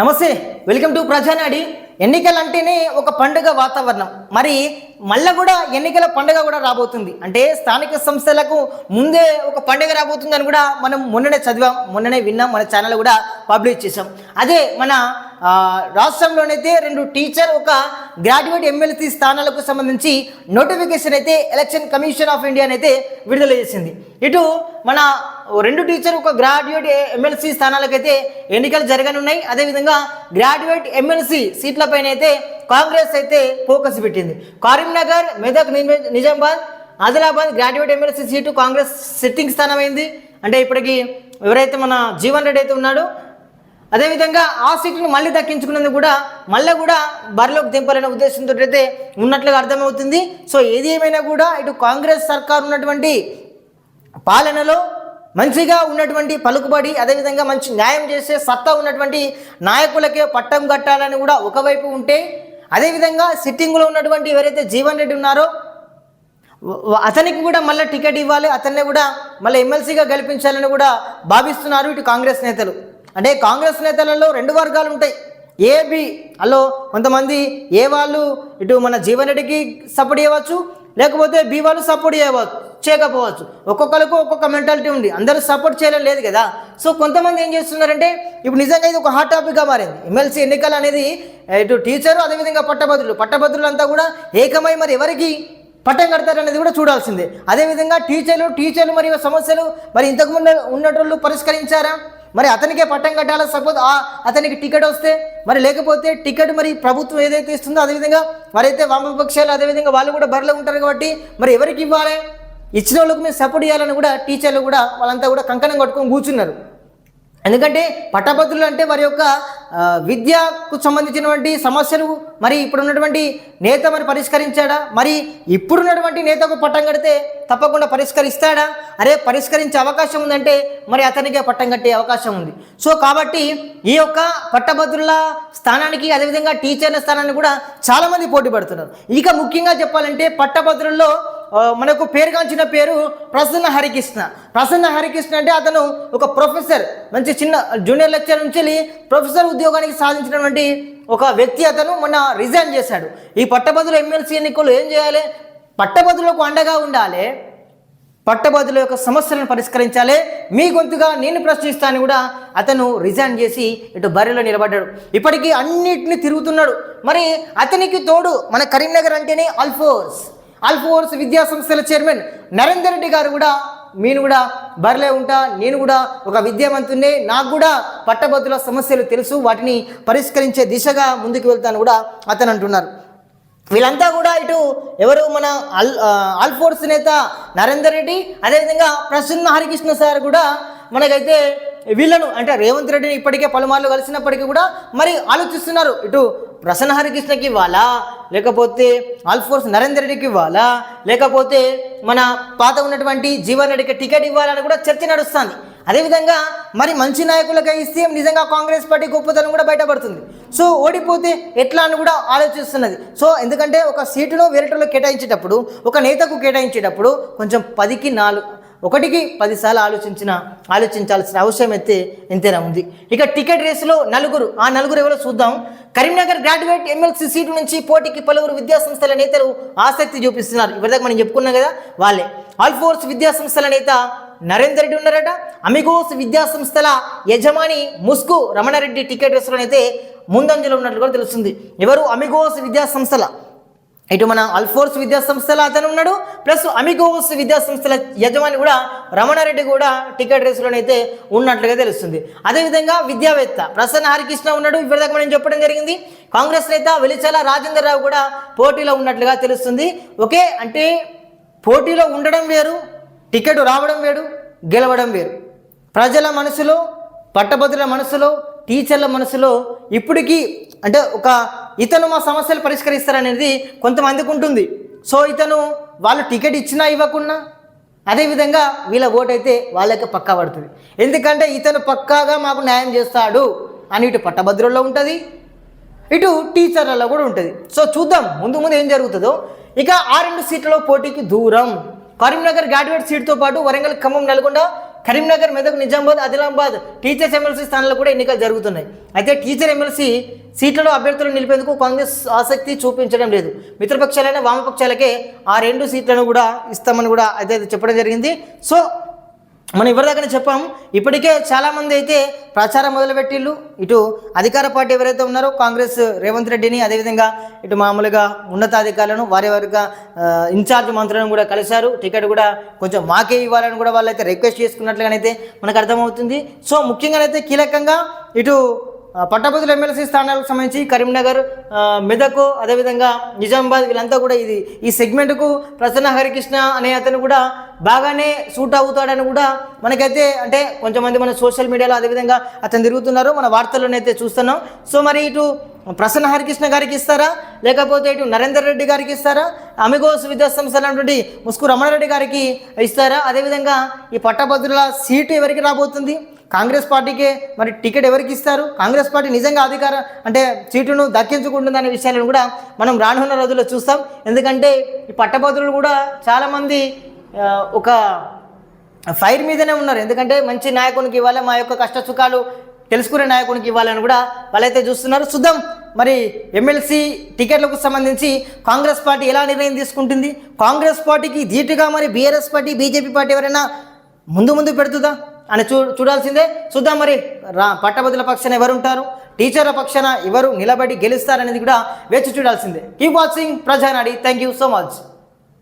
నమస్తే welcome to ప్రజానాడి. ఎన్నికలంటేనే ఒక పండుగ వాతావరణం. మరి మళ్ళా కూడా ఎన్నికల పండుగ కూడా రాబోతుంది. అంటే స్థానిక సంస్థలకు ముందే ఒక పండుగ రాబోతుంది అని కూడా మనం మొన్ననే చదివాం మొన్ననే విన్నాం మన ఛానల్ కూడా పబ్లిష్ చేసాం అదే మన రాష్ట్రంలోనైతే రెండు టీచర్ ఒక గ్రాడ్యుయేట్ ఎమ్మెల్సీ స్థానాలకు సంబంధించి నోటిఫికేషన్ అయితే ఎలక్షన్ కమిషన్ ఆఫ్ ఇండియా అయితే విడుదల చేసింది. ఇటు మన రెండు టీచర్ ఒక గ్రాడ్యుయేట్ ఎమ్మెల్సీ స్థానాలకైతే ఎన్నికలు జరగనున్నాయి. అదేవిధంగా గ్రాడ్యుయేట్ ఎమ్మెల్సీ సీట్లపైన అయితే కాంగ్రెస్ అయితే ఫోకస్ పెట్టింది. Karimnagar Medak Nizamabad Adilabad graduate MLC seat Congress sitting స్థానమైంది. అంటే ఇప్పటికి ఎవరైతే మన జీవన్ రెడ్డి అయితే ఉన్నాడో అదేవిధంగా ఆ సీట్ను మళ్ళీ దక్కించుకున్నందుకు కూడా మళ్ళీ కూడా బరిలోకి దింపాలనే ఉద్దేశంతో అయితే ఉన్నట్లుగా అర్థమవుతుంది. సో ఏది ఏమైనా కూడా ఇటు కాంగ్రెస్ సర్కార్ ఉన్నటువంటి పాలనలో మంచిగా ఉన్నటువంటి పలుకుబడి అదేవిధంగా మంచి న్యాయం చేసే సత్తా ఉన్నటువంటి నాయకులకే పట్టం కట్టాలని కూడా ఒకవైపు ఉంటే అదేవిధంగా సిట్టింగ్లో ఉన్నటువంటి ఎవరైతే జీవన్ రెడ్డి ఉన్నారో అతనికి కూడా మళ్ళీ టికెట్ ఇవ్వాలి అతన్ని కూడా మళ్ళీ ఎమ్మెల్సీగా గెలిపించాలని కూడా భావిస్తున్నారు ఇటు కాంగ్రెస్ నేతలు. అంటే కాంగ్రెస్ నేతలలో రెండు వర్గాలు ఉంటాయి. ఏబి అలో కొంతమంది ఏ వాళ్ళు ఇటు మన జీవన్ రెడ్డికి సపోర్ట్ చేయవచ్చు లేకపోతే బి వాళ్ళు సపోర్ట్ చేయవచ్చు. చేయకపోవచ్చు. ఒక్కొక్కరికి ఒక్కొక్క మెంటాలిటీ ఉంది. అందరూ సపోర్ట్ చేయడం లేదు కదా. సో కొంతమంది ఏం చేస్తున్నారంటే ఇప్పుడు నిజంగా ఇది ఒక హాట్ టాపిక్గా మారింది. ఎమ్మెల్సీ ఎన్నికలు అనేది ఇటు టీచరు అదేవిధంగా పట్టభద్రులు. పట్టభద్రులు అంతా కూడా ఏకమై మరి ఎవరికి పట్టం కడతారు అనేది కూడా చూడాల్సిందే. అదేవిధంగా టీచర్లు టీచర్లు మరియు సమస్యలు మరి ఇంతకుముందు ఉన్నటువంటి పరిష్కరించారా? మరి అతనికే పట్టం కట్టాలా? సపోజ్ అతనికి టికెట్ వస్తే మరి లేకపోతే టికెట్ మరి ప్రభుత్వం ఏదైతే ఇస్తుందో అదేవిధంగా మరైతే వామపక్షాలు అదేవిధంగా వాళ్ళు కూడా బరిలో ఉంటారు కాబట్టి మరి ఎవరికి ఇవ్వాలి? ఇచ్చిన వాళ్ళకు మేము సపోర్ట్ చేయాలని కూడా టీచర్లు కూడా వాళ్ళంతా కూడా కంకణం కట్టుకొని కూర్చున్నారు. ఎందుకంటే పట్టభద్రులు అంటే వారి యొక్క విద్యకు సంబంధించినటువంటి సమస్యలు మరి ఇప్పుడు ఉన్నటువంటి నేత మరి పరిష్కరించాడా? మరి ఇప్పుడున్నటువంటి నేతకు పట్టం కడితే తప్పకుండా పరిష్కరిస్తాడా? అరే పరిష్కరించే అవకాశం ఉందంటే మరి అతనికే పట్టం కట్టే అవకాశం ఉంది. సో కాబట్టి ఈ యొక్క పట్టభద్రుల స్థానానికి అదేవిధంగా టీచర్ల స్థానానికి కూడా చాలామంది పోటీ పడుతున్నారు. ఇక ముఖ్యంగా చెప్పాలంటే పట్టభద్రుల్లో మనకు పేరుగాంచిన పేరు ప్రసన్న హరికృష్ణ. ప్రసన్న హరికృష్ణ అంటే అతను ఒక ప్రొఫెసర్ మంచి చిన్న జూనియర్ లెక్చర్ నుంచి వెళ్ళి ప్రొఫెసర్ ఉద్యోగానికి సాధించినటువంటి ఒక వ్యక్తి అతను మొన్న రిజైన్ చేశాడు. ఈ పట్టభద్రుల ఎమ్మెల్సీ ఎన్నికలు ఏం చేయాలి? పట్టభద్రులకు అండగా ఉండాలి. పట్టభద్రుల యొక్క సమస్యలను పరిష్కరించాలి. మీ గొంతుగా నేను ప్రశ్నిస్తాను కూడా అతను రిజైన్ చేసి ఇటు బరిలో నిలబడ్డాడు. ఇప్పటికీ అన్నిటిని తిరుగుతున్నాడు. మరి అతనికి తోడు మన కరీంనగర్ అంటేనే అల్ఫోర్స్. అల్ఫోర్స్ విద్యా సంస్థల చైర్మన్ నరేందర్ రెడ్డి గారు కూడా నేను కూడా బరిలే ఉంటా నేను కూడా ఒక విద్యావంతున్నే నాకు కూడా పట్టభద్రుల సమస్యలు తెలుసు వాటిని పరిష్కరించే దిశగా ముందుకు వెళ్తాను కూడా అతను అంటున్నారు. వీళ్ళంతా కూడా ఇటు ఎవరు మన అల్ ఆల్ఫోర్స్ అల్ఫోర్స్ నేత నరేందర్ రెడ్డి అదేవిధంగా ప్రసన్న హరికృష్ణ సార్ కూడా మనకైతే వీళ్ళను అంటే రేవంత్ రెడ్డిని ఇప్పటికే పలుమార్లు కలిసినప్పటికీ కూడా మరి ఆలోచిస్తున్నారు. ఇటు ప్రసన్న హరికృష్ణకి ఇవ్వాలా? లేకపోతే ఆల్ఫోర్స్ నరేందర్ రెడ్డికి ఇవ్వాలా? లేకపోతే మన పాత ఉన్నటువంటి జీవన్ రెడ్డికి టికెట్ ఇవ్వాలని కూడా చర్చ నడుస్తుంది. అదేవిధంగా మరి మంచి నాయకులకు ఇస్తే నిజంగా కాంగ్రెస్ పార్టీ గొప్పతనం కూడా బయటపడుతుంది. సో ఓడిపోతే ఎట్లా అని కూడా ఆలోచిస్తున్నది. సో ఎందుకంటే ఒక సీటును వేరేటలో కేటాయించేటప్పుడు ఒక నేతకు కేటాయించేటప్పుడు కొంచెం పదికి నాలుగు ఒకటికి పదిసార్లు ఆలోచించిన ఆలోచించాల్సిన అవసరం అయితే ఎంతైనా ఉంది. ఇక టికెట్ రేసులో నలుగురు ఆ నలుగురు ఎవరో చూద్దాం. కరీంనగర్ గ్రాడ్యుయేట్ ఎమ్మెల్సీ సీటు నుంచి పోటీకి పలువురు విద్యాసంస్థల నేతలు ఆసక్తి చూపిస్తున్నారు. ఇప్పటిదాకా మనం చెప్పుకున్నాం కదా వాళ్ళే. ఆల్ఫోర్స్ విద్యాసంస్థల నేత నరేందర్ రెడ్డి ఉన్నారట. అమిగోస్ విద్యాసంస్థల యజమాని ముస్కు రమణారెడ్డి టికెట్ రేసులోనైతే ముందంజలో ఉన్నట్లు కూడా తెలుస్తుంది. ఎవరు అమిగోస్ విద్యాసంస్థల ఇటు మన అల్ఫోర్స్ విద్యాసంస్థల అతను ఉన్నాడు ప్లస్ అమిగోస్ విద్యా సంస్థల యజమాని కూడా రమణారెడ్డి కూడా టికెట్ రేసులోనైతే ఉన్నట్లుగా తెలుస్తుంది. అదేవిధంగా విద్యావేత్త ప్రసన్న హరికృష్ణ ఉన్నాడు ఇప్పటిదాకా మనం చెప్పడం జరిగింది. కాంగ్రెస్ నేత వెలిచాల రాజేందర్ రావు కూడా పోటీలో ఉన్నట్లుగా తెలుస్తుంది. ఓకే అంటే పోటీలో ఉండడం వేరు టికెట్ రావడం వేరు గెలవడం వేరు. ప్రజల మనసులో పట్టభద్రుల మనసులో టీచర్ల మనసులో ఇప్పటికీ అంటే ఒక ఇతను మా సమస్యలు పరిష్కరిస్తారనేది కొంతమందికి ఉంటుంది. సో ఇతను వాళ్ళు టికెట్ ఇచ్చినా ఇవ్వకున్నా అదేవిధంగా వీళ్ళ ఓటు అయితే వాళ్ళకి పక్కా పడుతుంది. ఎందుకంటే ఇతను పక్కాగా మాకు న్యాయం చేస్తాడు అని ఇటు పట్టభద్రుల్లో ఉంటుంది ఇటు టీచర్లలో కూడా ఉంటుంది. సో చూద్దాం ముందు ముందు ఏం జరుగుతుందో. ఇక ఆ రెండు సీట్లలో పోటీకి దూరం. కరీంనగర్ గ్రాడ్యుయేట్ సీట్తో పాటు వరంగల్ ఖమ్మం నల్గొండ కరీంనగర్ మెదక్ నిజామాబాద్ ఆదిలాబాద్ టీచర్స్ ఎమ్మెల్సీ స్థానాల్లో కూడా ఎన్నికలు జరుగుతున్నాయి. అయితే టీచర్ ఎమ్మెల్సీ సీట్లలో అభ్యర్థులు నిలిపేందుకు కాంగ్రెస్ ఆసక్తి చూపించడం లేదు. మిత్రపక్షాలైన వామపక్షాలకే ఆ రెండు సీట్లను కూడా ఇస్తామని కూడా అయితే చెప్పడం జరిగింది. సో మనం ఎవరి దగ్గర చెప్పాం. ఇప్పటికే చాలామంది అయితే ప్రచారం మొదలుపెట్టిళ్ళు ఇటు అధికార పార్టీ ఎవరైతే ఉన్నారో కాంగ్రెస్ రేవంత్ రెడ్డిని అదేవిధంగా ఇటు మామూలుగా ఉన్నతాధికారులను వారి వారిగా ఇన్ఛార్జ్ మంత్రులను కూడా కలిశారు. టికెట్ కూడా కొంచెం మాకే ఇవ్వాలని కూడా వాళ్ళైతే రిక్వెస్ట్ చేసుకున్నట్లుగానైతే మనకు అర్థమవుతుంది. సో ముఖ్యంగానైతే కీలకంగా ఇటు పట్టభద్రుల ఎమ్మెల్సీ స్థానాలకు సంబంధించి కరీంనగర్ మెదకు మెదక్ అదేవిధంగా నిజామాబాద్ వీళ్ళంతా కూడా ఇది ఈ సెగ్మెంట్కు ప్రసన్న హరికృష్ణ అనే అతను కూడా బాగానే సూట్ అవుతాడని కూడా మనకైతే అంటే కొంతమంది మన సోషల్ మీడియాలో అదేవిధంగా అతను తిరుగుతున్నారు మన వార్తల్లోనైతే చూస్తున్నాం. సో మరి ఇటు ప్రసన్న హరికృష్ణ గారికి ఇస్తారా? లేకపోతే ఇటు నరేందర్ రెడ్డి గారికి ఇస్తారా? అమిగోస్ విద్యా సంస్థ అయినటువంటి ముస్కు రమణారెడ్డి గారికి ఇస్తారా? అదేవిధంగా ఈ పట్టభద్రుల సీటు ఎవరికి రాబోతుంది? కాంగ్రెస్ పార్టీకే మరి టికెట్ ఎవరికి ఇస్తారు? కాంగ్రెస్ పార్టీ నిజంగా అధికార అంటే సీటును దక్కించుకుంటుందనే విషయాలను కూడా మనం రానున్న రోజుల్లో చూస్తాం. ఎందుకంటే ఈ పట్టభద్రులు కూడా చాలామంది ఒక ఫైర్ మీదనే ఉన్నారు. ఎందుకంటే మంచి నాయకునికి ఇవ్వాలి మా యొక్క కష్ట సుఖాలు తెలుసుకునే నాయకునికి ఇవ్వాలని కూడా వాళ్ళైతే చూస్తున్నారు. చూద్దాం. మరి ఎమ్మెల్సీ టికెట్లకు సంబంధించి కాంగ్రెస్ పార్టీ ఎలా నిర్ణయం తీసుకుంటుంది? కాంగ్రెస్ పార్టీకి ధీటుగా మరి బీఆర్ఎస్ పార్టీ బీజేపీ పార్టీ ఎవరైనా ముందు ముందు పెడుతుందా? అని చూ చూడాల్సిందే. చూద్దాం మరి. రా పట్టభద్రుల పక్షాన ఎవరుంటారు? టీచర్ల పక్షాన ఎవరు నిలబడి గెలుస్తారనేది కూడా వేచి చూడాల్సిందే. Keep watching Prajanadi. Thank you so much